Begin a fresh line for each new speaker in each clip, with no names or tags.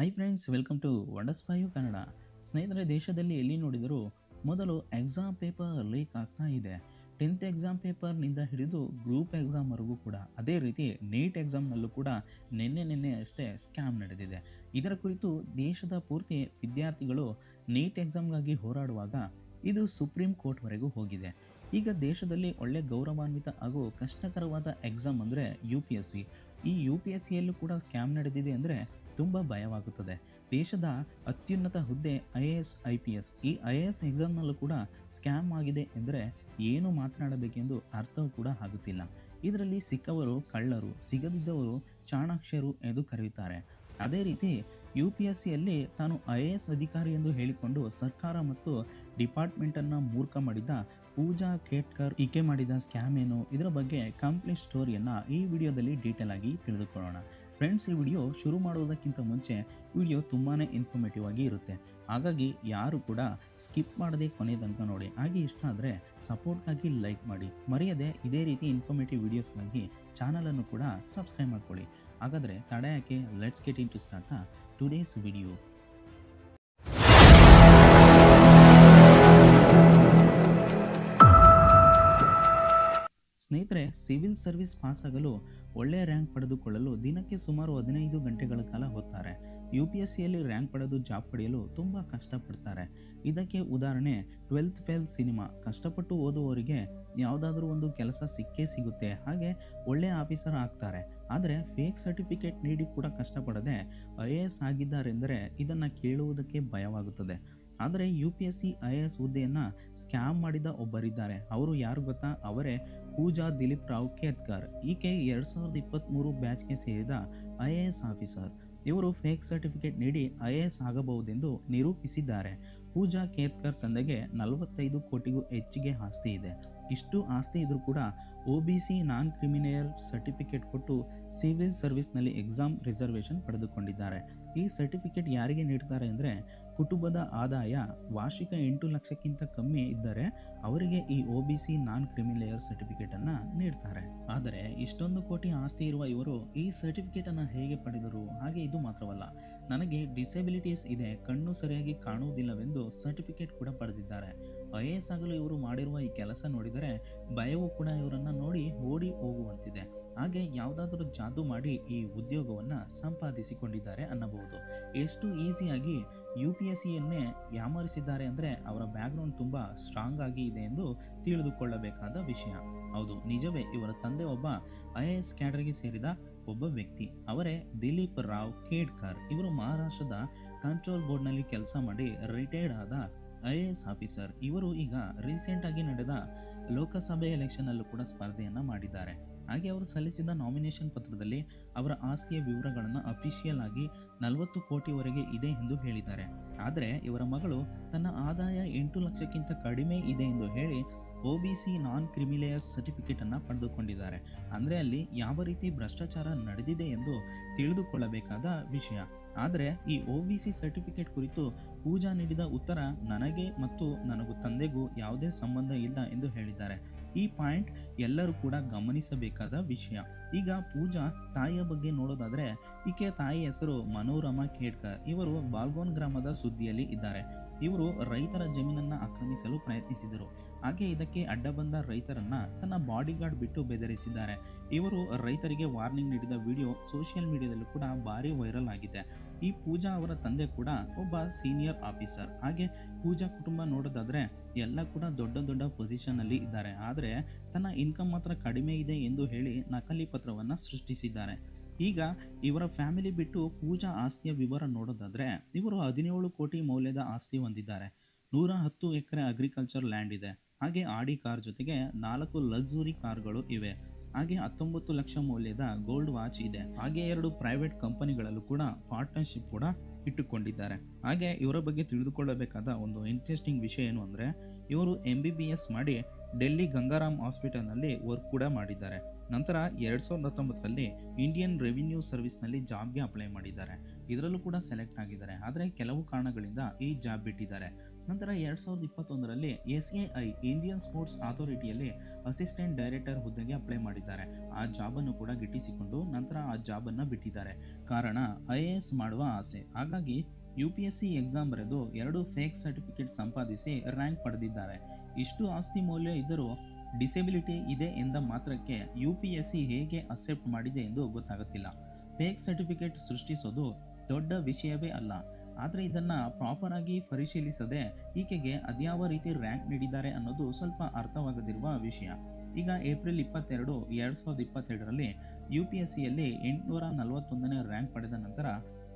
Hi friends welcome to wonders five Kannada ಸ್ನೇಹಿತರೆ, ದೇಶದಲ್ಲಿ ಎಲ್ಲಿ ನೋಡಿದರೂ ಮೊದಲು ಎಕ್ಸಾಮ್ ಪೇಪರ್ ಲೀಕ್ ಆಗ್ತಾ ಇದೆ. ಟೆಂತ್ ಎಕ್ಸಾಮ್ ಪೇಪರ್ನಿಂದ ಹಿಡಿದು ಗ್ರೂಪ್ ಎಕ್ಸಾಮ್ವರೆಗೂ ಕೂಡ, ಅದೇ ರೀತಿ ನೀಟ್ ಎಕ್ಸಾಮ್ನಲ್ಲೂ ಕೂಡ ನಿನ್ನೆ ನಿನ್ನೆ ಅಷ್ಟೇ ಸ್ಕ್ಯಾಮ್ ನಡೆದಿದೆ. ಇದರ ಕುರಿತು ದೇಶದ ಪೂರ್ತಿ ವಿದ್ಯಾರ್ಥಿಗಳು ನೀಟ್ ಎಕ್ಸಾಮ್ಗಾಗಿ ಹೋರಾಡುವಾಗ ಇದು ಸುಪ್ರೀಂ ಕೋರ್ಟ್ವರೆಗೂ ಹೋಗಿದೆ. ಈಗ ದೇಶದಲ್ಲಿ ಒಳ್ಳೆ ಗೌರವಾನ್ವಿತ ಹಾಗೂ ಕಷ್ಟಕರವಾದ ಎಕ್ಸಾಮ್ ಅಂದರೆ ಯು ಪಿ ಎಸ್ ಸಿ ಈ ಯು ಪಿ ಎಸ್ ಸಿಯಲ್ಲೂ ಕೂಡ ಸ್ಕ್ಯಾಮ್ ನಡೆದಿದೆ ಅಂದರೆ ತುಂಬ ಭಯವಾಗುತ್ತದೆ. ದೇಶದ ಅತ್ಯುನ್ನತ ಹುದ್ದೆ I A S, I P S. ಈ ಐ ಎ ಎಸ್ ಎಕ್ಸಾಮ್ನಲ್ಲೂ ಕೂಡ ಸ್ಕ್ಯಾಮ್ ಆಗಿದೆ ಎಂದರೆ ಏನು ಮಾತನಾಡಬೇಕೆಂದು ಅರ್ಥವೂ ಕೂಡ ಆಗುತ್ತಿಲ್ಲ. ಇದರಲ್ಲಿ ಸಿಕ್ಕವರು ಕಳ್ಳರು, ಸಿಗದಿದ್ದವರು ಚಾಣಾಕ್ಷರು ಎಂದು ಕರೆಯುತ್ತಾರೆ. ಅದೇ ರೀತಿ ಯು ಪಿ ಎಸ್ ಸಿಯಲ್ಲಿ ತಾನು ಐ ಎ ಎಸ್ ಅಧಿಕಾರಿ ಎಂದು ಹೇಳಿಕೊಂಡು ಸರ್ಕಾರ ಮತ್ತು ಡಿಪಾರ್ಟ್ಮೆಂಟನ್ನು ಮೂರ್ಖ ಮಾಡಿದ ಪೂಜಾ ಕೇಟ್ಕರ್ ಈಕೆ ಮಾಡಿದ ಸ್ಕ್ಯಾಮ್ ಏನು? ಇದರ ಬಗ್ಗೆ ಕಂಪ್ಲೀಟ್ ಸ್ಟೋರಿಯನ್ನು ಈ ವಿಡಿಯೋದಲ್ಲಿ ಡೀಟೇಲ್ ಆಗಿ ತಿಳಿದುಕೊಳ್ಳೋಣ. ಫ್ರೆಂಡ್ಸ್ ಈ ವಿಡಿಯೋ ಶುರು ಮಾಡೋದಕ್ಕಿಂತ ಮುಂಚೆ ವಿಡಿಯೋ ತುಂಬಾ ಇನ್ಫಾರ್ಮೇಟಿವ್ ಆಗಿ ಇರುತ್ತೆ. ಹಾಗಾಗಿ ಯಾರು ಕೂಡ ಸ್ಕಿಪ್ ಮಾಡದೆ ಕೊನೆ ತನಕ ನೋಡಿ. ಹಾಗೆ ಇಷ್ಟ ಆದರೆ ಸಪೋರ್ಟ್ಗಾಗಿ ಲೈಕ್ ಮಾಡಿ. ಮರೆಯದೆ ಇದೇ ರೀತಿ ಇನ್ಫಾರ್ಮೇಟಿವ್ ವಿಡಿಯೋಸ್ಗಾಗಿ ಚಾನಲನ್ನು ಕೂಡ ಸಬ್ಸ್ಕ್ರೈಬ್ ಮಾಡ್ಕೊಳ್ಳಿ. ಹಾಗಾದರೆ ತಡ ಯಾಕೆ? Let's get into start today's video ಸ್ನೇಹಿತರೆ ಸಿವಿಲ್ ಸರ್ವಿಸ್ ಪಾಸ್ ಆಗಲು ಒಳ್ಳೆಯ ರ್ಯಾಂಕ್ ಪಡೆದುಕೊಳ್ಳಲು ದಿನಕ್ಕೆ ಸುಮಾರು ಹದಿನೈದು ಗಂಟೆಗಳ ಕಾಲ ಹೋಗ್ತಾರೆ ಯು ಪಿ ಎಸ್ ಸಿಯಲ್ಲಿ ರ್ಯಾಂಕ್ ಪಡೆದು ಜಾಬ್ ಪಡೆಯಲು ತುಂಬ ಕಷ್ಟಪಡ್ತಾರೆ. ಇದಕ್ಕೆ ಉದಾಹರಣೆ ಟ್ವೆಲ್ತ್ ಫೇಲ್ ಸಿನಿಮಾ ಕಷ್ಟಪಟ್ಟು ಓದುವವರಿಗೆ ಯಾವುದಾದ್ರೂ ಒಂದು ಕೆಲಸ ಸಿಕ್ಕೇ ಸಿಗುತ್ತೆ. ಹಾಗೆ ಒಳ್ಳೆಯ ಆಫೀಸರ್ ಆಗ್ತಾರೆ. ಆದರೆ ಫೇಕ್ ಸರ್ಟಿಫಿಕೇಟ್ ನೀಡಿ ಕೂಡ ಕಷ್ಟಪಡದೆ ಐ ಎ ಎಸ್ ಆಗಿದ್ದಾರೆಂದರೆ ಇದನ್ನು ಕೇಳುವುದಕ್ಕೆ ಭಯವಾಗುತ್ತದೆ. ಆದರೆ U P S C, I A S ಹುದ್ದೆಯನ್ನು ಸ್ಕ್ಯಾಮ್ ಮಾಡಿದ ಒಬ್ಬರಿದ್ದಾರೆ. ಅವರು ಯಾರು ಗೊತ್ತಾ? ಅವರೇ ಪೂಜಾ ದಿಲೀಪ್ ರಾವ್ ಕೇತ್ಕರ್. ಈಕೆ ಎರಡು ಸಾವಿರದ ಇಪ್ಪತ್ತ್ಮೂರು ಬ್ಯಾಚ್ಗೆ ಸೇರಿದ ಐ ಎ ಎಸ್ ಆಫೀಸರ್. ಇವರು ಫೇಕ್ ಸರ್ಟಿಫಿಕೇಟ್ ನೀಡಿ ಐ ಎ ಎಸ್ ಆಗಬಹುದೆಂದು ನಿರೂಪಿಸಿದ್ದಾರೆ. ಪೂಜಾ ಕೇತ್ಕರ್ ತಂದೆಗೆ ನಲವತ್ತೈದು ಕೋಟಿಗೂ ಹೆಚ್ಚಿಗೆ ಆಸ್ತಿ ಇದೆ. ಇಷ್ಟು ಆಸ್ತಿ ಇದ್ದರೂ ಕೂಡ O B C non creamy layer certificate ಕೊಟ್ಟು ಸಿವಿಲ್ ಸರ್ವಿಸ್ನಲ್ಲಿ ಎಕ್ಸಾಮ್ ರಿಸರ್ವೇಷನ್ ಪಡೆದುಕೊಂಡಿದ್ದಾರೆ. ಈ ಸರ್ಟಿಫಿಕೇಟ್ ಯಾರಿಗೆ ನೀಡ್ತಾರೆ ಅಂದರೆ ಕುಟುಂಬದ ಆದಾಯ ವಾರ್ಷಿಕ ಎಂಟು ಲಕ್ಷಕ್ಕಿಂತ ಕಮ್ಮಿ ಇದ್ದರೆ ಅವರಿಗೆ ಈ O B C non creamy layer ಸರ್ಟಿಫಿಕೇಟನ್ನು ನೀಡ್ತಾರೆ. ಆದರೆ ಇಷ್ಟೊಂದು ಕೋಟಿ ಆಸ್ತಿ ಇರುವ ಇವರು ಈ ಸರ್ಟಿಫಿಕೇಟನ್ನು ಹೇಗೆ ಪಡೆದರು? ಹಾಗೆ ಇದು ಮಾತ್ರವಲ್ಲ, ನನಗೆ ಡಿಸೆಬಿಲಿಟೀಸ್ ಇದೆ, ಕಣ್ಣು ಸರಿಯಾಗಿ ಕಾಣುವುದಿಲ್ಲವೆಂದು ಸರ್ಟಿಫಿಕೇಟ್ ಕೂಡ ಪಡೆದಿದ್ದಾರೆ. ಐ ಎಸ್ ಆಗಲು ಇವರು ಮಾಡಿರುವ ಈ ಕೆಲಸ ನೋಡಿದರೆ ಭಯವು ಕೂಡ ಇವರನ್ನು ನೋಡಿ ಓಡಿ ಹೋಗುವಂತಿದೆ. ಹಾಗೆ ಯಾವುದಾದರೂ ಜಾದು ಮಾಡಿ ಈ ಉದ್ಯೋಗವನ್ನು ಸಂಪಾದಿಸಿಕೊಂಡಿದ್ದಾರೆ ಅನ್ನಬಹುದು. ಎಷ್ಟು ಈಸಿಯಾಗಿ ಯು ಪಿ ಎಸ್ ಸಿಯನ್ನೇ ಯಾಮರಿಸಿದ್ದಾರೆ ಅಂದರೆ ಅವರ ಬ್ಯಾಕ್ಗ್ರೌಂಡ್ ತುಂಬ ಸ್ಟ್ರಾಂಗ್ ಆಗಿ ಇದೆ ಎಂದು ತಿಳಿದುಕೊಳ್ಳಬೇಕಾದ ವಿಷಯ. ಹೌದು, ನಿಜವೇ ಇವರ ತಂದೆ ಒಬ್ಬ ಐ ಎ ಎಸ್ ಕ್ಯಾಡರ್ಗೆ ಸೇರಿದ ಒಬ್ಬ ವ್ಯಕ್ತಿ. ಅವರೇ ದಿಲೀಪ್ ರಾವ್ ಖೇಡ್ಕರ್ ಇವರು ಮಹಾರಾಷ್ಟ್ರದ ಕಂಟ್ರೋಲ್ ಬೋರ್ಡ್ನಲ್ಲಿ ಕೆಲಸ ಮಾಡಿ ರಿಟೈರ್ಡ್ ಆದ ಐ ಎ ಎಸ್ ಆಫೀಸರ್ ಇವರು ಈಗ ರೀಸೆಂಟಾಗಿ ನಡೆದ ಲೋಕಸಭೆ ಎಲೆಕ್ಷನಲ್ಲೂ ಕೂಡ ಸ್ಪರ್ಧೆಯನ್ನು ಮಾಡಿದ್ದಾರೆ. ಹಾಗೆ ಅವರು ಸಲ್ಲಿಸಿದ ನಾಮಿನೇಷನ್ ಪತ್ರದಲ್ಲಿ ಅವರ ಆಸ್ತಿಯ ವಿವರಗಳನ್ನು ಅಫಿಷಿಯಲ್ ಆಗಿ ನಲವತ್ತು ಕೋಟಿವರೆಗೆ ಇದೆ ಎಂದು ಹೇಳಿದ್ದಾರೆ. ಆದರೆ ಇವರ ಮಗಳು ತನ್ನ ಆದಾಯ ಎಂಟು ಲಕ್ಷಕ್ಕಿಂತ ಕಡಿಮೆ ಇದೆ ಎಂದು ಹೇಳಿ O B C non creamy layer ಸರ್ಟಿಫಿಕೇಟನ್ನು ಪಡೆದುಕೊಂಡಿದ್ದಾರೆ. ಅಂದರೆ ಅಲ್ಲಿ ಯಾವ ರೀತಿ ಭ್ರಷ್ಟಾಚಾರ ನಡೆದಿದೆ ಎಂದು ತಿಳಿದುಕೊಳ್ಳಬೇಕಾದ ವಿಷಯ. ಆದರೆ ಈ ಒ ಬಿ ಸಿ ಸರ್ಟಿಫಿಕೇಟ್ ಕುರಿತು ಪೂಜಾ ನೀಡಿದ ಉತ್ತರ ನನಗೆ ಮತ್ತು ನನಗೂ ತಂದೆಗೂ ಯಾವುದೇ ಸಂಬಂಧ ಇಲ್ಲ ಎಂದು ಹೇಳಿದ್ದಾರೆ. ಈ ಪಾಯಿಂಟ್ ಎಲ್ಲರೂ ಕೂಡ ಗಮನಿಸಬೇಕಾದ ವಿಷಯ. ಈಗ ಪೂಜಾ ತಾಯಿಯ ಬಗ್ಗೆ ನೋಡೋದಾದ್ರೆ ಈಕೆ ತಾಯಿ ಹೆಸರು ಮನೋರಮ ಖೇಡ್ಕರ್. ಇವರು ಬಾಲ್ಗೋನ್ ಗ್ರಾಮದ ಸುದ್ದಿಯಲ್ಲಿ ಇದ್ದಾರೆ. ಇವರು ರೈತರ ಜಮೀನನ್ನು ಆಕ್ರಮಿಸಲು ಪ್ರಯತ್ನಿಸಿದರು. ಹಾಗೆ ಇದಕ್ಕೆ ಅಡ್ಡ ಬಂದ ರೈತರನ್ನ ತನ್ನ ಬಾಡಿಗಾರ್ಡ್ ಬಿಟ್ಟು ಬೆದರಿಸಿದ್ದಾರೆ. ಇವರು ರೈತರಿಗೆ ವಾರ್ನಿಂಗ್ ನೀಡಿದ ವಿಡಿಯೋ ಸೋಷಿಯಲ್ ಮೀಡಿಯಾದಲ್ಲೂ ಕೂಡ ಭಾರಿ ವೈರಲ್ ಆಗಿದೆ. ಈ ಪೂಜಾ ಅವರ ತಂದೆ ಕೂಡ ಒಬ್ಬ ಸೀನಿಯರ್ ಆಫೀಸರ್. ಹಾಗೆ ಪೂಜಾ ಕುಟುಂಬ ನೋಡೋದಾದರೆ ಎಲ್ಲ ಕೂಡ ದೊಡ್ಡ ದೊಡ್ಡ ಪೊಸಿಷನ್ನಲ್ಲಿ ಇದ್ದಾರೆ. ಆದರೆ ತನ್ನ ಇನ್ಕಮ್ ಮಾತ್ರ ಕಡಿಮೆ ಇದೆ ಎಂದು ಹೇಳಿ ನಕಲಿ ಪತ್ರವನ್ನು ಸೃಷ್ಟಿಸಿದ್ದಾರೆ. ಈಗ ಇವರ ಫ್ಯಾಮಿಲಿ ಬಿಟ್ಟು ಪೂಜಾ ಆಸ್ತಿಯ ವಿವರ ನೋಡೋದಾದರೆ, ಇವರು ಹದಿನೇಳು ಕೋಟಿ ಮೌಲ್ಯದ ಆಸ್ತಿ ಹೊಂದಿದ್ದಾರೆ. ನೂರ ಹತ್ತು ಎಕರೆ ಅಗ್ರಿಕಲ್ಚರ್ ಲ್ಯಾಂಡ್ ಇದೆ. ಹಾಗೆ ಆಡಿ ಕಾರ್ ಜೊತೆಗೆ ನಾಲ್ಕು ಲಕ್ಸುರಿ ಕಾರ್ಗಳು ಇವೆ. ಹಾಗೆ ಹತ್ತೊಂಬತ್ತು ಲಕ್ಷ ಮೌಲ್ಯದ ಗೋಲ್ಡ್ ವಾಚ್ ಇದೆ. ಹಾಗೆ ಎರಡು ಪ್ರೈವೇಟ್ ಕಂಪನಿಗಳಲ್ಲೂ ಕೂಡ ಪಾರ್ಟ್ನರ್ಶಿಪ್ ಕೂಡ ಇಟ್ಟುಕೊಂಡಿದ್ದಾರೆ. ಹಾಗೆ ಇವರ ಬಗ್ಗೆ ತಿಳಿದುಕೊಳ್ಳಬೇಕಾದ ಒಂದು ಇಂಟ್ರೆಸ್ಟಿಂಗ್ ವಿಷಯ ಏನು ಅಂದರೆ, ಇವರು ಎಂ ಬಿ ಬಿ ಎಸ್ ಮಾಡಿ ಡೆಲ್ಲಿ ಗಂಗಾರಾಮ್ ಹಾಸ್ಪಿಟಲ್ನಲ್ಲಿ ವರ್ಕ್ ಕೂಡ ಮಾಡಿದ್ದಾರೆ. ನಂತರ ಎರಡು ಸಾವಿರದ ಹತ್ತೊಂಬತ್ತರಲ್ಲಿ ಇಂಡಿಯನ್ ರೆವಿನ್ಯೂ ಸರ್ವಿಸ್ನಲ್ಲಿ ಜಾಬ್ಗೆ ಅಪ್ಲೈ ಮಾಡಿದ್ದಾರೆ. ಇದರಲ್ಲೂ ಕೂಡ ಸೆಲೆಕ್ಟ್ ಆಗಿದ್ದಾರೆ. ಆದರೆ ಕೆಲವು ಕಾರಣಗಳಿಂದ ಈ ಜಾಬ್ ಬಿಟ್ಟಿದ್ದಾರೆ. ನಂತರ ಎರಡು ಸಾವಿರದ ಇಪ್ಪತ್ತೊಂದರಲ್ಲಿ S A I Indian sports ಅಥಾರಿಟಿಯಲ್ಲಿ assistant director ಹುದ್ದೆಗೆ ಅಪ್ಲೈ ಮಾಡಿದ್ದಾರೆ. ಆ ಜಾಬನ್ನು ಕೂಡ ಗಿಟ್ಟಿಸಿಕೊಂಡು ನಂತರ ಆ ಜಾಬನ್ನು ಬಿಟ್ಟಿದ್ದಾರೆ. ಕಾರಣ ಐ ಎ ಎಸ್ ಮಾಡುವ ಆಸೆ. ಹಾಗಾಗಿ U P S C exam ಬರೆದು ಎರಡು ಫೇಕ್ ಸರ್ಟಿಫಿಕೇಟ್ ಸಂಪಾದಿಸಿ ರ್ಯಾಂಕ್ ಪಡೆದಿದ್ದಾರೆ. ಇಷ್ಟು ಆಸ್ತಿ ಮೌಲ್ಯ ಇದ್ದರೂ ಡಿಸೆಬಿಲಿಟಿ ಇದೆ ಎಂದ ಮಾತ್ರಕ್ಕೆ ಯು ಪಿ ಎಸ್ ಸಿ ಹೇಗೆ ಅಕ್ಸೆಪ್ಟ್ ಮಾಡಿದೆ ಎಂದು ಗೊತ್ತಾಗುತ್ತಿಲ್ಲ. ಫೇಕ್ ಸರ್ಟಿಫಿಕೇಟ್ ಸೃಷ್ಟಿಸೋದು ದೊಡ್ಡ ವಿಷಯವೇ ಅಲ್ಲ. ಆದರೆ ಇದನ್ನು ಪ್ರಾಪರ್ ಆಗಿ ಪರಿಶೀಲಿಸದೆ ಈಕೆಗೆ ಅದ್ಯಾವ ರೀತಿ ರ್ಯಾಂಕ್ ನೀಡಿದ್ದಾರೆ ಅನ್ನೋದು ಸ್ವಲ್ಪ ಅರ್ಥವಾಗದಿರುವ ವಿಷಯ. ಈಗ ಏಪ್ರಿಲ್ ಇಪ್ಪತ್ತೆರಡು, ಎರಡು ಸಾವಿರದ ಇಪ್ಪತ್ತೆರಡರಲ್ಲಿ ಯು ಪಿ ಎಸ್ ಸಿಯಲ್ಲಿ ಎಂಟುನೂರ ನಲವತ್ತೊಂದನೇ ರ್ಯಾಂಕ್ ಪಡೆದ ನಂತರ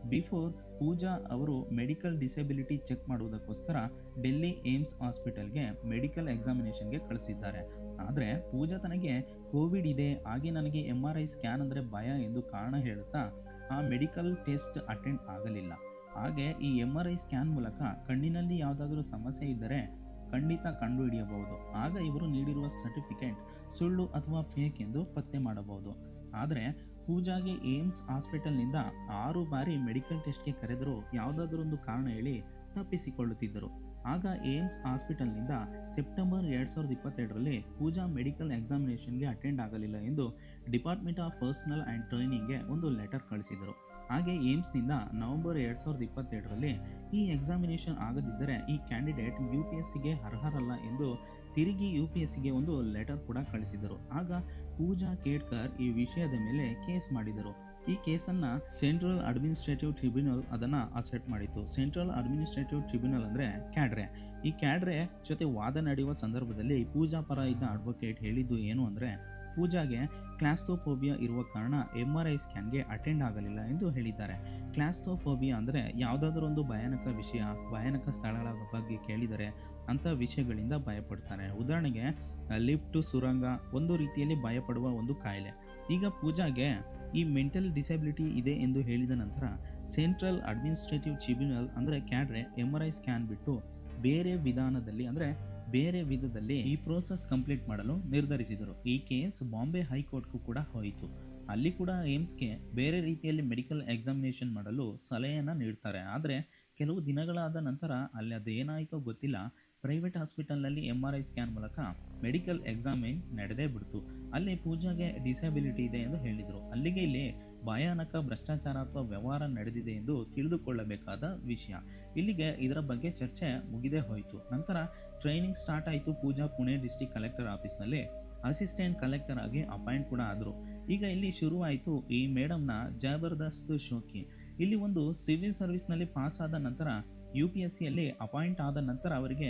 ಬಿಫೋರ್ ಪೂಜಾ ಅವರು ಮೆಡಿಕಲ್ ಡಿಸೆಬಿಲಿಟಿ ಚೆಕ್ ಮಾಡುವುದಕ್ಕೋಸ್ಕರ ಡೆಲ್ಲಿ ಏಮ್ಸ್ ಹಾಸ್ಪಿಟಲ್ಗೆ ಮೆಡಿಕಲ್ ಎಕ್ಸಾಮಿನೇಷನ್ಗೆ ಕಳಿಸಿದ್ದಾರೆ. ಆದರೆ, ಪೂಜಾ ತನಗೆ ಕೋವಿಡ್ ಇದೆ, ಹಾಗೆ ನನಗೆ ಎಂ ಆರ್ ಐ ಸ್ಕ್ಯಾನ್ ಅಂದರೆ ಭಯ ಎಂದು ಕಾರಣ ಹೇಳುತ್ತಾ, ಆ ಮೆಡಿಕಲ್ ಟೆಸ್ಟ್ ಅಟೆಂಡ್ ಆಗಲಿಲ್ಲ. ಹಾಗೆ, ಈ ಎಂ ಆರ್ ಐ ಸ್ಕ್ಯಾನ್ ಮೂಲಕ ಕಣ್ಣಿನಲ್ಲಿ ಯಾವುದಾದರೂ ಸಮಸ್ಯೆ ಇದ್ದರೆ ಖಂಡಿತ ಕಂಡುಹಿಡಿಯಬಹುದು. ಆಗ ಇವರು ನೀಡಿರುವ ಸರ್ಟಿಫಿಕೇಟ್ ಸುಳ್ಳು ಅಥವಾ ಫೇಕ್ ಎಂದು ಪತ್ತೆ ಮಾಡಬಹುದು. ಆದರೆ ಪೂಜಾಗೆ ಏಮ್ಸ್ ಹಾಸ್ಪಿಟಲ್ನಿಂದ ಆರು ಬಾರಿ ಮೆಡಿಕಲ್ ಟೆಸ್ಟ್ಗೆ ಕರೆದರೂ ಯಾವುದಾದ್ರೊಂದು ಕಾರಣ ಹೇಳಿ ತಪ್ಪಿಸಿಕೊಳ್ಳುತ್ತಿದ್ದರು. ಆಗ ಏಮ್ಸ್ ಹಾಸ್ಪಿಟಲ್ನಿಂದ ಸೆಪ್ಟೆಂಬರ್ ಎರಡು ಸಾವಿರದ ಇಪ್ಪತ್ತೆರಡರಲ್ಲಿ ಪೂಜಾ ಮೆಡಿಕಲ್ ಎಕ್ಸಾಮಿನೇಷನ್ಗೆ ಅಟೆಂಡ್ ಆಗಲಿಲ್ಲ ಎಂದು ಡಿಪಾರ್ಟ್ಮೆಂಟ್ ಆಫ್ ಪರ್ಸನಲ್ ಆ್ಯಂಡ್ ಟ್ರೈನಿಂಗ್ಗೆ ಒಂದು ಲೆಟರ್ ಕಳಿಸಿದರು. ಹಾಗೆ ಏಮ್ಸ್ನಿಂದ ನವೆಂಬರ್ ಎರಡು ಸಾವಿರದ ಇಪ್ಪತ್ತೆರಡರಲ್ಲಿ ಈ ಎಕ್ಸಾಮಿನೇಷನ್ ಆಗದಿದ್ದರೆ ಈ ಕ್ಯಾಂಡಿಡೇಟ್ ಯು ಪಿ ಎಸ್ ಸಿಗೆ ಅರ್ಹರಲ್ಲ ಎಂದು ತಿರುಗಿ ಯು ಪಿ ಎಸ್ ಒಂದು ಲೆಟರ್ ಕೂಡ ಕಳಿಸಿದರು. ಆಗ ಪೂಜಾ ಕೇಡ್ಕರ್ ಈ ವಿಷಯದ ಮೇಲೆ ಕೇಸ್ ಮಾಡಿದರು. ಈ ಕೇಸನ್ನು ಸೆಂಟ್ರಲ್ ಅಡ್ಮಿನಿಸ್ಟ್ರೇಟಿವ್ ಟ್ರಿಬ್ಯುನಲ್ ಅದನ್ನು ಅಸೆಟ್ ಮಾಡಿತ್ತು. ಸೆಂಟ್ರಲ್ ಅಡ್ಮಿನಿಸ್ಟ್ರೇಟಿವ್ ಟ್ರಿಬ್ಯುನಲ್ ಅಂದರೆ ಕ್ಯಾಡ್ರೆ. ಈ ಕ್ಯಾಡ್ರೆ ಜೊತೆ ವಾದ ನಡೆಯುವ ಸಂದರ್ಭದಲ್ಲಿ ಪೂಜಾ ಪರ ಇದ್ದ ಅಡ್ವೊಕೇಟ್ ಹೇಳಿದ್ದು ಏನು ಅಂದರೆ ಪೂಜಾಗೆ ಕ್ಲಾಸ್ತೋಫೋಬಿಯಾ ಇರುವ ಕಾರಣ ಎಂ ಆರ್ ಐ ಸ್ಕ್ಯಾನ್ಗೆ ಅಟೆಂಡ್ ಆಗಲಿಲ್ಲ ಎಂದು ಹೇಳಿದ್ದಾರೆ. ಕ್ಲಾಸ್ತೋಫೋಬಿಯಾ ಅಂದರೆ ಯಾವುದಾದ್ರೂ ಒಂದು ಭಯಾನಕ ವಿಷಯ, ಭಯಾನಕ ಸ್ಥಳಗಳ ಬಗ್ಗೆ ಕೇಳಿದರೆ ಅಂಥ ವಿಷಯಗಳಿಂದ ಭಯಪಡ್ತಾರೆ. ಉದಾಹರಣೆಗೆ, ಲಿಫ್ಟ್, ಸುರಂಗ ಒಂದು ರೀತಿಯಲ್ಲಿ ಭಯಪಡುವ ಒಂದು ಕಾಯಿಲೆ. ಈಗ ಪೂಜಾಗೆ ಈ ಮೆಂಟಲ್ ಡಿಸೆಬಿಲಿಟಿ ಇದೆ ಎಂದು ಹೇಳಿದ ನಂತರ ಸೆಂಟ್ರಲ್ ಅಡ್ಮಿನಿಸ್ಟ್ರೇಟಿವ್ ಟ್ರಿಬ್ಯುನಲ್ ಅಂದರೆ ಕ್ಯಾಡ್ರೆ ಎಂ ಆರ್ ಐ ಸ್ಕ್ಯಾನ್ ಬಿಟ್ಟು ಬೇರೆ ವಿಧಾನದಲ್ಲಿ ಅಂದರೆ ಬೇರೆ ವಿಧದಲ್ಲಿ ಈ ಪ್ರೋಸೆಸ್ ಕಂಪ್ಲೀಟ್ ಮಾಡಲು ನಿರ್ಧರಿಸಿದರು. ಈ ಕೇಸ್ ಬಾಂಬೆ ಹೈಕೋರ್ಟ್ಗೂ ಕೂಡ ಹೋಯಿತು. ಅಲ್ಲಿ ಕೂಡ ಏಮ್ಸ್ಗೆ ಬೇರೆ ರೀತಿಯಲ್ಲಿ ಮೆಡಿಕಲ್ ಎಕ್ಸಾಮಿನೇಷನ್ ಮಾಡಲು ಸಲಹೆಯನ್ನು ನೀಡ್ತಾರೆ. ಆದರೆ ಕೆಲವು ದಿನಗಳಾದ ನಂತರ ಅಲ್ಲಿ ಅದೇನಾಯಿತೋ ಗೊತ್ತಿಲ್ಲ. ಪ್ರೈವೇಟ್ ಹಾಸ್ಪಿಟಲ್ನಲ್ಲಿ ಎಂ ಆರ್ ಐ ಸ್ಕ್ಯಾನ್ ಮೂಲಕ ಮೆಡಿಕಲ್ ಎಕ್ಸಾಮಿನ್ ನಡೆದೇ ಬಿಡ್ತು. ಅಲ್ಲಿ ಪೂಜಾಗೆ ಡಿಸಬಿಲಿಟಿ ಇದೆ ಎಂದು ಹೇಳಿದರು. ಅಲ್ಲಿಗೆ ಇಲ್ಲಿ ಭಯಾನಕ ಭ್ರಷ್ಟಾಚಾರ ಅಥವಾ ವ್ಯವಹಾರ ನಡೆದಿದೆ ಎಂದು ತಿಳಿದುಕೊಳ್ಳಬೇಕಾದ ವಿಷಯ. ಇಲ್ಲಿಗೆ ಇದರ ಬಗ್ಗೆ ಚರ್ಚೆ ಮುಗಿದೇ ಹೋಯಿತು. ನಂತರ ಟ್ರೈನಿಂಗ್ ಸ್ಟಾರ್ಟ್ ಆಯಿತು ಪೂಜಾ ಪುಣೆ ಡಿಸ್ಟಿಕ್ ಕಲೆಕ್ಟರ್ ಆಫೀಸ್ನಲ್ಲಿ. ಅಸಿಸ್ಟೆಂಟ್ ಕಲೆಕ್ಟರ್ ಆಗಿ ಅಪಾಯಿಂಟ್ ಕೂಡ ಆದರು. ಈಗ ಇಲ್ಲಿ ಶುರುವಾಯಿತು ಈ ಮೇಡಮ್ನ ಜಬರ್ದಸ್ತ್ ಶೋಕಿ. ಇಲ್ಲಿ ಒಂದು ಸಿವಿಲ್ ಸರ್ವಿಸ್ನಲ್ಲಿ ಪಾಸ್ ಆದ ನಂತರ ಯು ಪಿ ಎಸ್ ಸಿಯಲ್ಲಿ ಅಪಾಯಿಂಟ್ ಆದ ನಂತರ ಅವರಿಗೆ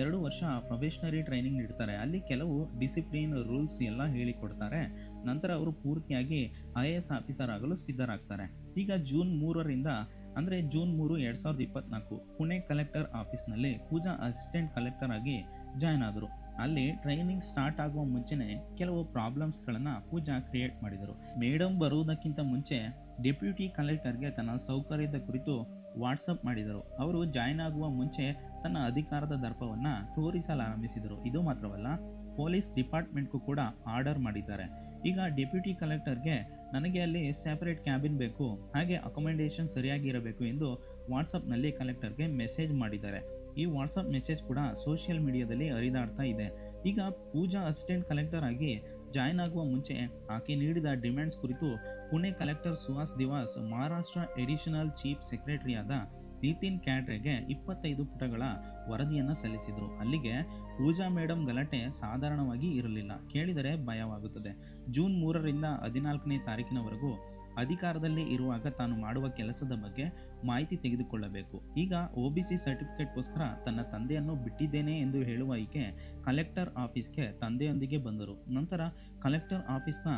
ಎರಡು ವರ್ಷ ಪ್ರೊಫೆಷನರಿ ಟ್ರೈನಿಂಗ್ ನೀಡ್ತಾರೆ. ಅಲ್ಲಿ ಕೆಲವು ಡಿಸಿಪ್ಲಿನ್ ರೂಲ್ಸ್ ಎಲ್ಲ ಹೇಳಿಕೊಡ್ತಾರೆ. ನಂತರ ಅವರು ಪೂರ್ತಿಯಾಗಿ ಐ ಎ ಎಸ್ ಆಫೀಸರ್ ಆಗಲು ಸಿದ್ಧರಾಗ್ತಾರೆ. ಈಗ ಜೂನ್ ಮೂರರಿಂದ, ಅಂದರೆ ಜೂನ್ ಮೂರು ಎರಡು ಸಾವಿರದ ಇಪ್ಪತ್ನಾಲ್ಕು, ಪುಣೆ ಕಲೆಕ್ಟರ್ ಆಫೀಸ್ನಲ್ಲಿ ಪೂಜಾ ಅಸಿಸ್ಟೆಂಟ್ ಕಲೆಕ್ಟರ್ ಆಗಿ ಜಾಯ್ನ್ ಆದರು. ಅಲ್ಲಿ ಟ್ರೈನಿಂಗ್ ಸ್ಟಾರ್ಟ್ ಆಗುವ ಮುಂಚೆನೇ ಕೆಲವು ಪ್ರಾಬ್ಲಮ್ಸ್ಗಳನ್ನು ಪೂಜಾ ಕ್ರಿಯೇಟ್ ಮಾಡಿದರು. ಮೇಡಮ್ ಬರುವುದಕ್ಕಿಂತ ಮುಂಚೆ ಡೆಪ್ಯೂಟಿ ಕಲೆಕ್ಟರ್ಗೆ ತನ್ನ ಸೌಕರ್ಯದ ಕುರಿತು ವಾಟ್ಸಪ್ ಮಾಡಿದರು. ಅವರು ಜಾಯ್ನ್ ಆಗುವ ಮುಂಚೆ ತನ್ನ ಅಧಿಕಾರದ ದರ್ಪವನ್ನು ತೋರಿಸಲಾರಂಭಿಸಿದರು. ಇದು ಮಾತ್ರವಲ್ಲ, ಪೊಲೀಸ್ ಡಿಪಾರ್ಟ್ಮೆಂಟ್ಗೂ ಕೂಡ ಆರ್ಡರ್ ಮಾಡಿದ್ದಾರೆ. ಈಗ ಡೆಪ್ಯೂಟಿ ಕಲೆಕ್ಟರ್ಗೆ ನನಗೆ ಅಲ್ಲಿ ಸೆಪರೇಟ್ ಕ್ಯಾಬಿನ್ ಬೇಕು, ಹಾಗೆ ಅಕೊಮೆಂಡೇಷನ್ ಸರಿಯಾಗಿರಬೇಕು ಎಂದು ವಾಟ್ಸಪ್ನಲ್ಲಿ ಕಲೆಕ್ಟರ್ಗೆ ಮೆಸೇಜ್ ಮಾಡಿದ್ದಾರೆ. ಈ ವಾಟ್ಸಪ್ ಮೆಸೇಜ್ ಕೂಡ ಸೋಷಿಯಲ್ ಮೀಡಿಯಾದಲ್ಲಿ ಹರಿದಾಡ್ತಾ ಇದೆ. ಈಗ ಪೂಜಾ ಅಸಿಸ್ಟೆಂಟ್ ಕಲೆಕ್ಟರ್ ಆಗಿ ಜಾಯ್ನ್ ಆಗುವ ಮುಂಚೆ ಆಕೆ ನೀಡಿದ ಡಿಮ್ಯಾಂಡ್ಸ್ ಕುರಿತು Pune collector Suhas Diwase, Maharashtra additional chief ಸೆಕ್ರೆಟರಿಯಾದ Nitin ಕ್ಯಾಟ್ರೆಗೆ ಇಪ್ಪತ್ತೈದು ಪುಟಗಳ ವರದಿಯನ್ನು ಸಲ್ಲಿಸಿದರು. ಅಲ್ಲಿಗೆ ಪೂಜಾ ಮೇಡಮ್ ಗಲಾಟೆ ಸಾಧಾರಣವಾಗಿ ಇರಲಿಲ್ಲ. ಕೇಳಿದರೆ ಭಯವಾಗುತ್ತದೆ. ಜೂನ್ ಮೂರರಿಂದ ಹದಿನಾಲ್ಕನೇ ತಾರೀಕಿನವರೆಗೂ ಅಧಿಕಾರದಲ್ಲಿ ಇರುವಾಗ ತಾನು ಮಾಡುವ ಕೆಲಸದ ಬಗ್ಗೆ ಮಾಹಿತಿ ತೆಗೆದುಕೊಳ್ಳಬೇಕು. ಈಗ ಒ ಬಿ ಸಿ ಸರ್ಟಿಫಿಕೇಟ್ಗೋಸ್ಕರ ತನ್ನ ತಂದೆಯನ್ನು ಬಿಟ್ಟಿದ್ದೇನೆ ಎಂದು ಹೇಳುವ ಈಕೆ ಕಲೆಕ್ಟರ್ ಆಫೀಸ್ಗೆ ತಂದೆಯೊಂದಿಗೆ ಬಂದರು. ನಂತರ ಕಲೆಕ್ಟರ್ ಆಫೀಸ್ನ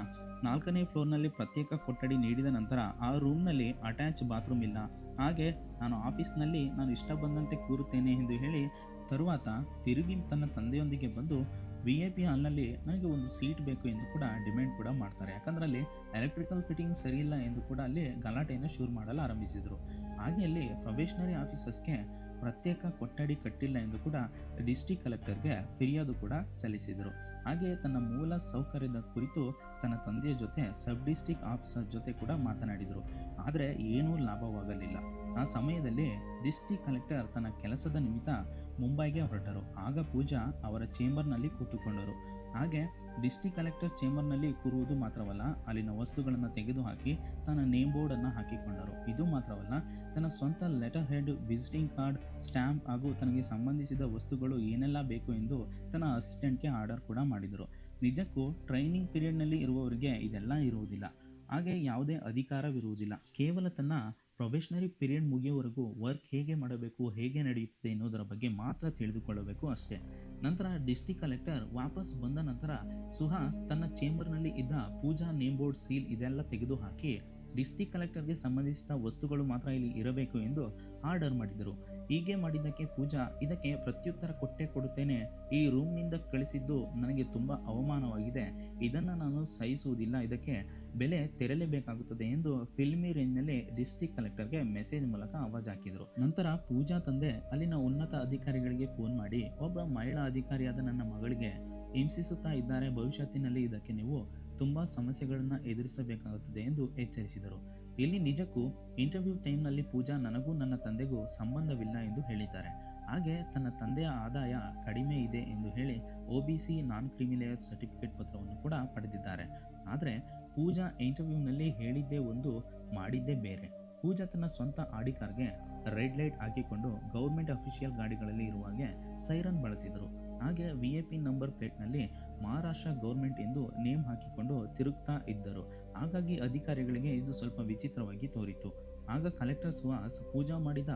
ನಾಲ್ಕನೇ ಫ್ಲೋರ್ನಲ್ಲಿ ಪ್ರತ್ಯೇಕ ಕೊಠಡಿ ನೀಡಿದ ನಂತರ ಆ ರೂಮ್ನಲ್ಲಿ ಅಟ್ಯಾಚ್ ಬಾತ್ರೂಮ್ ಇಲ್ಲ. ಹಾಗೆ ನಾನು ಆಫೀಸ್ನಲ್ಲಿ ನಾನು ಇಷ್ಟ ಬಂದಂತೆ ಕೂರುತ್ತೇನೆ ಎಂದು ಹೇಳಿ ತರುవాత ತಿರುಗಿ ತನ್ನ ತಂದೆಯೊಂದಿಗೆ ಬಂದು ವಿ ಐ ಪಿ ಹಾಲ್ನಲ್ಲಿ ನನಗೆ ಒಂದು ಸೀಟ್ ಬೇಕು ಎಂದು ಕೂಡ ಡಿಮ್ಯಾಂಡ್ ಕೂಡ ಮಾಡ್ತಾರೆ. ಯಾಕಂದರೆ ಅಲ್ಲಿ ಎಲೆಕ್ಟ್ರಿಕಲ್ ಫಿಟ್ಟಿಂಗ್ ಸರಿಯಿಲ್ಲ ಎಂದು ಕೂಡ ಅಲ್ಲಿ ಗಲಾಟೆಯನ್ನು ಶುರು ಮಾಡಲು ಆರಂಭಿಸಿದರು. ಹಾಗೆ ಅಲ್ಲಿ ಪ್ರೊಬೇಷನರಿ ಆಫೀಸರ್ಸ್ಗೆ ಪ್ರತ್ಯೇಕ ಕೊಠಡಿ ಕಟ್ಟಿಲ್ಲ ಎಂದು ಕೂಡ ಡಿಸ್ಟಿಕ್ ಕಲೆಕ್ಟರ್ಗೆ ಫಿರ್ಯಾದು ಕೂಡ ಸಲ್ಲಿಸಿದರು. ಹಾಗೆ ತನ್ನ ಮೂಲ ಸೌಕರ್ಯದ ಕುರಿತು ತನ್ನ ತಂದೆಯ ಜೊತೆ ಸಬ್ ಡಿಸ್ಟ್ರಿಕ್ಟ್ ಆಫೀಸರ್ ಜೊತೆ ಕೂಡ ಮಾತನಾಡಿದರು. ಆದರೆ ಏನೂ ಲಾಭವಾಗಲಿಲ್ಲ. ಆ ಸಮಯದಲ್ಲಿ ಡಿಸ್ಟಿಕ್ ಕಲೆಕ್ಟರ್ ತನ್ನ ಕೆಲಸದ ನಿಮಿತ್ತ ಮುಂಬೈಗೆ ಹೊರಟರು. ಆಗ ಪೂಜಾ ಅವರ ಚೇಂಬರ್ನಲ್ಲಿ ಕೂತುಕೊಂಡರು. ಹಾಗೆ ಡಿಸ್ಟ್ರಿಕ್ಟ್ ಕಲೆಕ್ಟರ್ ಚೇಂಬರ್ನಲ್ಲಿ ಕೂರುವುದು ಮಾತ್ರವಲ್ಲ, ಅಲ್ಲಿನ ವಸ್ತುಗಳನ್ನು ತೆಗೆದುಹಾಕಿ ತನ್ನ ನೇಮ್ ಬೋರ್ಡನ್ನು ಹಾಕಿಕೊಂಡರು. ಇದು ಮಾತ್ರವಲ್ಲ, ತನ್ನ ಸ್ವಂತ letter head visiting card stamp ಹಾಗೂ ತನಗೆ ಸಂಬಂಧಿಸಿದ ವಸ್ತುಗಳು ಏನೆಲ್ಲ ಬೇಕು ಎಂದು ತನ್ನ ಅಸಿಸ್ಟೆಂಟ್ಗೆ ಆರ್ಡರ್ ಕೂಡ ಮಾಡಿದರು. ನಿಜಕ್ಕೂ ಟ್ರೈನಿಂಗ್ ಪೀರಿಯಡ್ನಲ್ಲಿ ಇರುವವರಿಗೆ ಇದೆಲ್ಲ ಇರುವುದಿಲ್ಲ. ಹಾಗೆ ಯಾವುದೇ ಅಧಿಕಾರವಿರುವುದಿಲ್ಲ. ಕೇವಲ ತನ್ನ ಪ್ರೊಬೆಷನರಿ ಪೀರಿಯಡ್ ಮುಗಿಯೋವರೆಗೂ ವರ್ಕ್ ಹೇಗೆ ಮಾಡಬೇಕು, ಹೇಗೆ ನಡೆಯುತ್ತದೆ ಎನ್ನುವುದರ ಬಗ್ಗೆ ಮಾತ್ರ ತಿಳಿದುಕೊಳ್ಳಬೇಕು ಅಷ್ಟೇ. ನಂತರ ಡಿಸ್ಟಿಕ್ ಕಲೆಕ್ಟರ್ ವಾಪಸ್ ಬಂದ ನಂತರ ಸುಹಾಸ್ ತನ್ನ ಚೇಂಬರ್ನಲ್ಲಿ ಇದ್ದ ಪೂಜಾ ನೇಮ್ ಬೋರ್ಡ್ ಸೀಲ್ ಇದೆಲ್ಲ ತೆಗೆದುಹಾಕಿ ಡಿಸ್ಟಿಕ್ ಕಲೆಕ್ಟರ್ಗೆ ಸಂಬಂಧಿಸಿದ ವಸ್ತುಗಳು ಮಾತ್ರ ಇಲ್ಲಿ ಇರಬೇಕು ಎಂದು ಆರ್ಡರ್ ಮಾಡಿದರು. ಹೀಗೆ ಮಾಡಿದ್ದಕ್ಕೆ ಪೂಜಾ, ಇದಕ್ಕೆ ಪ್ರತ್ಯುತ್ತರ ಕೊಟ್ಟೆ ಕೊಡುತ್ತೇನೆ. ಈ ರೂಮ್ನಿಂದ ಕಳಿಸಿದ್ದು ನನಗೆ ತುಂಬ ಅವಮಾನವಾಗಿದೆ. ಇದನ್ನು ನಾನು ಸಹಿಸುವುದಿಲ್ಲ. ಇದಕ್ಕೆ ಬೆಲೆ ತೆರಲೇಬೇಕಾಗುತ್ತದೆ ಎಂದು ಫಿಲ್ಮಿ ರೇಂಜ್ನಲ್ಲಿ ಡಿಸ್ಟ್ರಿಕ್ಟ್ ಕಲೆಕ್ಟರ್ಗೆ ಮೆಸೇಜ್ ಮೂಲಕ ಆವಾಜ್ ಹಾಕಿದರು. ನಂತರ ಪೂಜಾ ತಂದೆ, ಅಲ್ಲಿನ ಉನ್ನತ ಅಧಿಕಾರಿಗಳಿಗೆ ಫೋನ್ ಮಾಡಿ, ಒಬ್ಬ ಮಹಿಳಾ ಅಧಿಕಾರಿಯಾದ ನನ್ನ ಮಗಳಿಗೆ ಹಿಂಸಿಸುತ್ತಾ ಇದ್ದಾರೆ, ಭವಿಷ್ಯತ್ತಿನಲ್ಲಿ ಇದಕ್ಕೆ ನೀವು ತುಂಬ ಸಮಸ್ಯೆಗಳನ್ನು ಎದುರಿಸಬೇಕಾಗುತ್ತದೆ ಎಂದು ಎಚ್ಚರಿಸಿದರು. ಇಲ್ಲಿ ನಿಜಕ್ಕೂ ಇಂಟರ್ವ್ಯೂ ಟೈಮ್ನಲ್ಲಿ ಪೂಜಾ ನನಗೂ ನನ್ನ ತಂದೆಗೂ ಸಂಬಂಧವಿಲ್ಲ ಎಂದು ಹೇಳಿದ್ದಾರೆ. ಹಾಗೆ ತನ್ನ ತಂದೆಯ ಆದಾಯ ಕಡಿಮೆ ಇದೆ ಎಂದು ಹೇಳಿ, O B C non creamy layer certificate ಪತ್ರವನ್ನು ಕೂಡ ಪಡೆದಿದ್ದಾರೆ. ಆದರೆ ಪೂಜಾ ಇಂಟರ್ವ್ಯೂನಲ್ಲಿ ಹೇಳಿದ್ದೇ ಒಂದು, ಮಾಡಿದ್ದೇ ಬೇರೆ. ಪೂಜಾ ತನ್ನ ಸ್ವಂತ ಆಡಿ ಕಾರ್ಗೆ ರೆಡ್ ಲೈಟ್ ಹಾಕಿಕೊಂಡು ಗೌರ್ಮೆಂಟ್ ಅಫಿಷಿಯಲ್ ಗಾಡಿಗಳಲ್ಲಿ ಇರುವಾಗೆ ಸೈರನ್ ಬಳಸಿದರು. ಹಾಗೆ ವಿ ಎ ಪಿ ನಂಬರ್ ಪ್ಲೇಟ್ನಲ್ಲಿ ಮಹಾರಾಷ್ಟ್ರ ಗೌರ್ಮೆಂಟ್ ಎಂದು ನೇಮ್ ಹಾಕಿಕೊಂಡು ತಿರುಗ್ತಾ ಇದ್ದರು. ಹಾಗಾಗಿ ಅಧಿಕಾರಿಗಳಿಗೆ ಇದು ಸ್ವಲ್ಪ ವಿಚಿತ್ರವಾಗಿ ತೋರಿತು. ಆಗ ಕಲೆಕ್ಟರ್ ಸುಹಾಸ್ ಪೂಜಾ ಮಾಡಿದ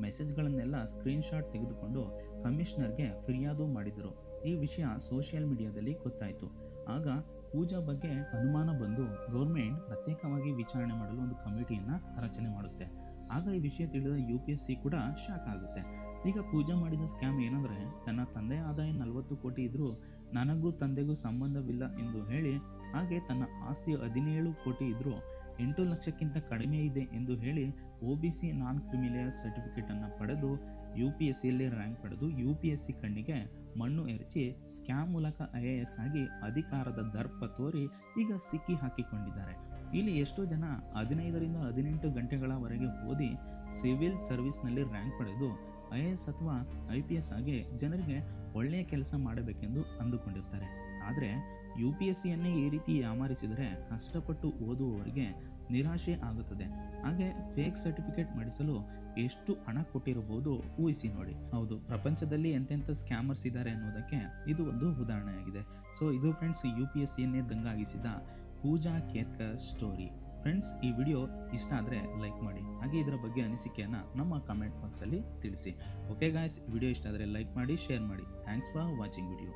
ಮೆಸೇಜ್ಗಳನ್ನೆಲ್ಲ ಸ್ಕ್ರೀನ್ಶಾಟ್ ತೆಗೆದುಕೊಂಡು ಕಮಿಷನರ್ಗೆ ಫಿರ್ಯಾದು ಮಾಡಿದರು. ಈ ವಿಷಯ ಸೋಷಿಯಲ್ ಮೀಡಿಯಾದಲ್ಲಿ ಗೊತ್ತಾಯಿತು. ಆಗ ಪೂಜಾ ಬಗ್ಗೆ ಅನುಮಾನ ಬಂದು ಗೌರ್ಮೆಂಟ್ ಪ್ರತ್ಯೇಕವಾಗಿ ವಿಚಾರಣೆ ಮಾಡಲು ಒಂದು ಕಮಿಟಿಯನ್ನು ರಚನೆ ಮಾಡುತ್ತೆ. ಆಗ ಈ ವಿಷಯ ತಿಳಿದ ಯು ಪಿ ಎಸ್ ಸಿ ಕೂಡ ಶಾಕ್ ಆಗುತ್ತೆ. ಈಗ ಪೂಜಾ ಮಾಡಿದ ಸ್ಕ್ಯಾಮ್ ಏನಂದರೆ, ತನ್ನ ತಂದೆ ಆದಾಯ ನಲವತ್ತು ಕೋಟಿ ಇದ್ದರೂ ನನಗೂ ತಂದೆಗೂ ಸಂಬಂಧವಿಲ್ಲ ಎಂದು ಹೇಳಿ, ಹಾಗೆ ತನ್ನ ಆಸ್ತಿ ಹದಿನೇಳು ಕೋಟಿ ಇದ್ದರೂ ಎಂಟು ಲಕ್ಷಕ್ಕಿಂತ ಕಡಿಮೆ ಇದೆ ಎಂದು ಹೇಳಿ ಒ ಬಿ ಸಿ ನಾನ್ ಕ್ರಿಮಿಲಿಯರ್ ಸರ್ಟಿಫಿಕೇಟನ್ನು ಪಡೆದು ಯು ಪಿ ಎಸ್ ಸಿಯಲ್ಲಿ ರ್ಯಾಂಕ್ ಪಡೆದು ಯು ಪಿ ಎಸ್ ಸಿ ಕಣ್ಣಿಗೆ ಮಣ್ಣು ಎರಚಿ ಸ್ಕ್ಯಾಮ್ ಮೂಲಕ ಐ ಎ ಎಸ್ ಆಗಿ ಅಧಿಕಾರದ ದರ್ಪ ತೋರಿ ಈಗ ಸಿಕ್ಕಿ ಹಾಕಿಕೊಂಡಿದ್ದಾರೆ. ಇಲ್ಲಿ ಎಷ್ಟೋ ಜನ ಹದಿನೈದರಿಂದ ಹದಿನೆಂಟು ಗಂಟೆಗಳವರೆಗೆ ಓದಿ ಸಿವಿಲ್ ಸರ್ವಿಸ್ನಲ್ಲಿ ರ್ಯಾಂಕ್ ಪಡೆದು ಐ ಎ ಎಸ್ ಅಥವಾ ಐ ಪಿ ಎಸ್ ಆಗಿ ಜನರಿಗೆ ಒಳ್ಳೆಯ ಕೆಲಸ ಮಾಡಬೇಕೆಂದು ಅಂದುಕೊಂಡಿರ್ತಾರೆ. ಆದರೆ ಯು ಪಿ ಎಸ್ ಸಿಯನ್ನೇ ಈ ರೀತಿ ಯಾಮಾರಿಸಿದರೆ ಕಷ್ಟಪಟ್ಟು ಓದುವವರಿಗೆ ನಿರಾಶೆ ಆಗುತ್ತದೆ. ಹಾಗೆ ಫೇಕ್ ಸರ್ಟಿಫಿಕೇಟ್ ಮಾಡಿಸಲು ಎಷ್ಟು ಹಣ ಕೊಟ್ಟಿರಬಹುದು ಊಹಿಸಿ ನೋಡಿ. ಹೌದು, ಪ್ರಪಂಚದಲ್ಲಿ ಎಂತೆಂಥ ಸ್ಕ್ಯಾಮರ್ಸ್ ಇದ್ದಾರೆ ಅನ್ನೋದಕ್ಕೆ ಇದು ಒಂದು ಉದಾಹರಣೆಯಾಗಿದೆ. ಸೊ ಇದು ಫ್ರೆಂಡ್ಸ್ ಯು ಪಿ ಎಸ್ ಸಿಯನ್ನೇ ದಂಗಾಗಿಸಿದ ಪೂಜಾ ಕೇತ್ಕರ್ ಸ್ಟೋರಿ ಫ್ರೆಂಡ್ಸ್ ಈ ವಿಡಿಯೋ ಇಷ್ಟ ಆದರೆ ಲೈಕ್ ಮಾಡಿ. ಹಾಗೆ ಇದರ ಬಗ್ಗೆ ಅನಿಸಿಕೆಯನ್ನು ನಮ್ಮ ಕಮೆಂಟ್ ಬಾಕ್ಸಲ್ಲಿ ತಿಳಿಸಿ. ಓಕೆ ಗಾಯ್ಸ್ ವಿಡಿಯೋ ಇಷ್ಟ ಆದರೆ ಲೈಕ್ ಮಾಡಿ ಶೇರ್ ಮಾಡಿ. Thanks for watching video